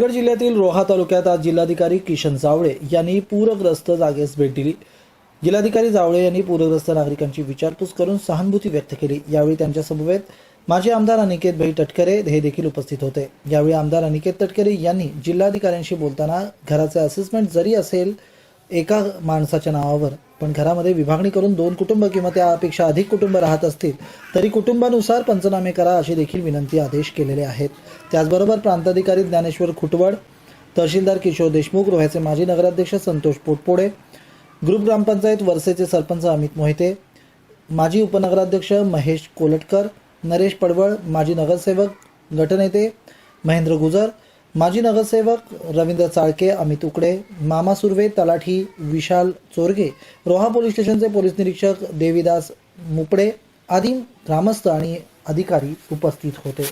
रोहा तालुक्यात आज जिल्हाधिकारी किशन जावळे यांनी पूरग्रस्त जागेस भेट दिली. जिल्हाधिकारी जावळे यांनी पूरग्रस्त नागरिकांची विचारपूस करून सहानुभूती व्यक्त केली. यावेळी त्यांच्या समवेत माजी आमदार अनिकेत भाई तटकरे हे देखील उपस्थित होते. यावेळी आमदार अनिकेत तटकरे यांनी जिल्हाधिकाऱ्यांशी बोलताना घराचे असेसमेंट जरी असेल एका माणसाच्या नावावर पण घरामध्ये विभागणी करून दोन कुटुंब किंवा त्यापेक्षा अधिक कुटुंब राहत असतील तरी कुटुंबानुसार पंचनामे करा अशी देखील विनंती आदेश केलेले आहेत. त्याचबरोबर प्रांताधिकारी ज्ञानेश्वर खुटवड तहसीलदार किशोर देशमुख रोह्याचे माजी नगराध्यक्ष संतोष पोटपोडे ग्रुप ग्रामपंचायत वरसेचे सरपंच अमित मोहिते माजी उपनगराध्यक्ष महेश कोलटकर नरेश पडवळ माजी नगरसेवक गटनेते महेंद्र गुजर माजी नगरसेवक रवींद्र चाळके अमित उकडे मामा सुर्वे तलाठी विशाल चोरगे रोहा पोलीस स्टेशनचे पोलीस निरीक्षक देवीदास मुपडे आदी ग्रामस्थ आणि अधिकारी उपस्थित होते.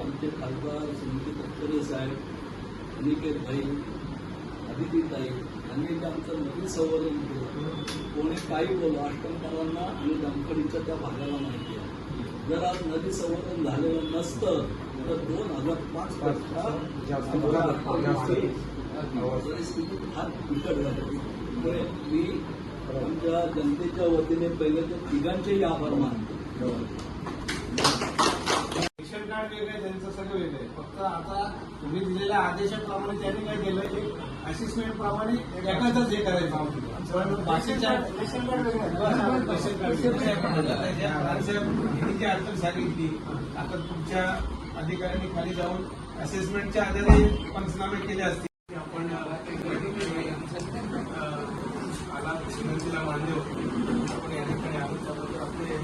आमचे खासदार सुनील तटकरे साहेब अनिकेत भाई अदिती ताई यांनी जे आमचं नवीन संवर्धन केलं कोणी काही बोलो अष्टमकरांना आणि दमखडीच्या त्या भागाला माहिती आहे. जर आज नदी संवर्धन झालेलं नसतं तर दोन हजार पाच परिस्थिती फार बिकट झाली त्यामुळे मी आमच्या जनतेच्या वतीने पहिले तर तिघांचेही आभार मानतो. रेशन कार्ड वेगळे त्यांचं सगळं वेगळे फक्त आता तुम्ही दिलेल्या आदेशाप्रमाणे त्यांनी काय केलं की असिस्टमेंट प्रमाणे एकाच हे करायचं बाकीच्या अडचण सांगितली आता तुमच्या अधिकाऱ्यांनी खाली जाऊन असेसमेंटच्या आधारे पंचनामे केले असतील. आपण आला. विनंतीला मानले होते. आपण या ठिकाणी आपले